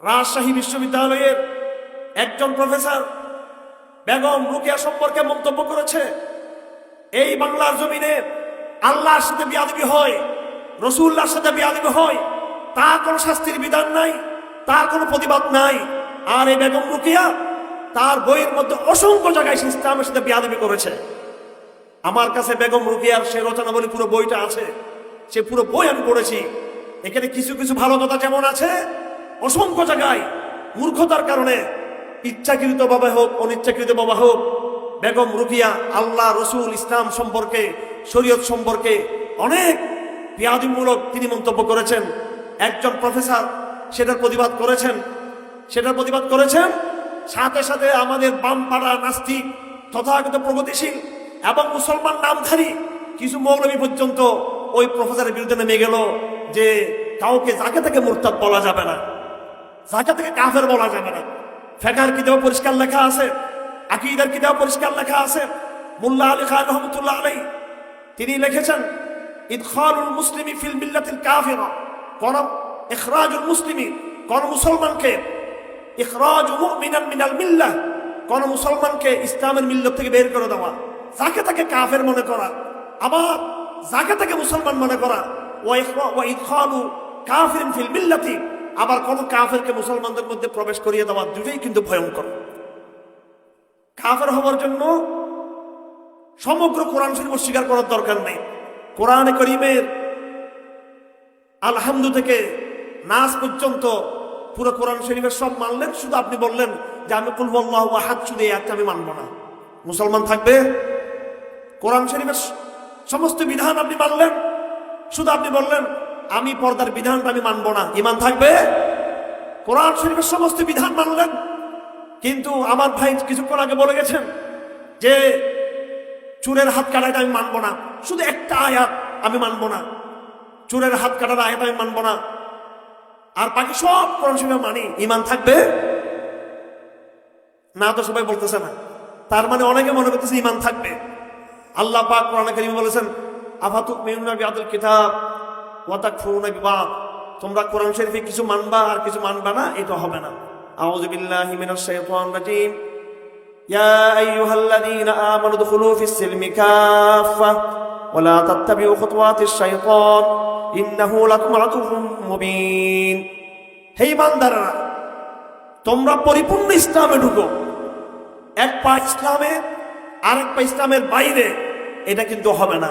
রাজশাহী বিশ্ববিদ্যালয়ের একজন প্রফেসর বেগম রুকিয়া সম্পর্কে মন্তব্য করেছে, এই বাংলার জমিনে আল্লাহর সাথে বিয়াদবি হয়, রসুল্লাহর সাথে বিয়াদবি হয়, তার কোনো শাস্তির বিধান নাই, তার কোনো প্রতিবাদ নাই। আর এই বেগম রুকিয়া তার বইয়ের মধ্যে অসংখ্য জায়গায় সে ইসলামের সাথে বিয়াদবি করেছে। আমার কাছে বেগম রুকিয়ার সে রচনাবলী পুরো বইটা আছে, সে পুরো বই আমি পড়েছি। এখানে কিছু কিছু ভালো কথা যেমন আছে অসংখ্য জায়গায় মূর্খতার কারণে ইচ্ছাকৃত বাবা হোক অনিচ্ছাকৃত বাবা হোক, বেগম রুকিয়া, আল্লাহ রসুল ইসলাম সম্পর্কে, শরীয়ত সম্পর্কে অনেক বিয়াদিমূলক তিনি মন্তব্য করেছেন। একজন প্রফেসর সেটার প্রতিবাদ করেছেন। সেটার প্রতিবাদ করেছেন। সাথে সাথে আমাদের বামপাড়া নাস্তিক তথাগত প্রগতিশীল এবং মুসলমান নামধারী কিছু মৌলবী পর্যন্ত ওই প্রফেসরের বিরুদ্ধে নেমে গেল যে কাউকে যাকে তাকে মুরতাদ বলা যাবে না। যাকে থেকে কাফের বলা যাবে না ফেকার কিতাব পরিষ্কার লেখা আছে, আকিদার কিতাব পরিষ্কার লেখা আছে। মুল্লা আলী খান রহমতুল্লাহ আলাই তিনি লিখেছেন, ইদখালুল মুসলিমি ফিল মিল্লাতিল কাফিরা কোন ইখরাজুল মুসলিমি কোন মুসলমানকে, ইখরাজ মুমিনান মিনাল মিল্লাহ কোন মুসলমানকে ইসলামের মিল্লত থেকে বের করে দেওয়া। যাকে তাকে কাফের মনে করা, আবার যাকে তাকে মুসলমান মনে করা, ওয়া ইখরা- ওয়া ইদখালু কাফিরিন ফিল মিল্লাতি আবার কোন কাফেরকে মুসলমানদের মধ্যে প্রবেশ করিয়ে দেওয়া দুটোই কিন্তু ভয়ঙ্কর। কাফের হওয়ার জন্য সমগ্র কোরআন শরীফ অস্বীকার করার দরকার নেই। কোরআনে করিমের আলহামদু থেকে নাচ পর্যন্ত পুরো কোরআন শরীফের সব মানলেন, শুধু আপনি বললেন যে আমি কুলবু আল্লাহ হাত শুধু একটা আমি মানবো না। মুসলমান থাকবে? কোরআন শরীফের সমস্ত বিধান আপনি মানলেন, শুধু আপনি বললেন আমি পর্দার বিধানটা আমি মানবো না। ইমান থাকবে? কোরআন শরীফের সমস্ত বিধান মানলেন কিন্তু আমার ভাই কিছুক্ষণ আগে বলে গেছেন যে, চুরের হাত কাটাটা আমি মানবো না। শুধু একটা আয়াত আমি মানবো না। চুরের হাত কাটার আয়াত আমি মানবো না। আর বাকি সব কোরআন শরীফে মানি। ইমান থাকবে? না তো সবাই বলতেছে না। তার মানে অনেকে মনে করতেছে ইমান থাকবে। আল্লাহ পাক কোরআন কারিমে বলেছেন আফাতুক মিউনা কিতাব? ওয়াতাক ফুরুনা তোমরা কোরআন শরীফে কিছু মানবা আর কিছু মানবা না, এটা হবে না। আউযু রাজিম। ইয়া আইয়ুহাল্লাযীনা আমানু দুখুলু ফিস সিলমি কাফা ওয়া লা তাত্তাবিউ খুতুওয়াতিশ শাইতান। ইন্নাহু লাকুম আদুউম মুবিন। হে বান্দারা তোমরা পরিপূর্ণ ইসলামে ঢুকো। এক পা ইসলামে, আরেক পা ইসলামের বাইরে, এটা কিন্তু হবে না।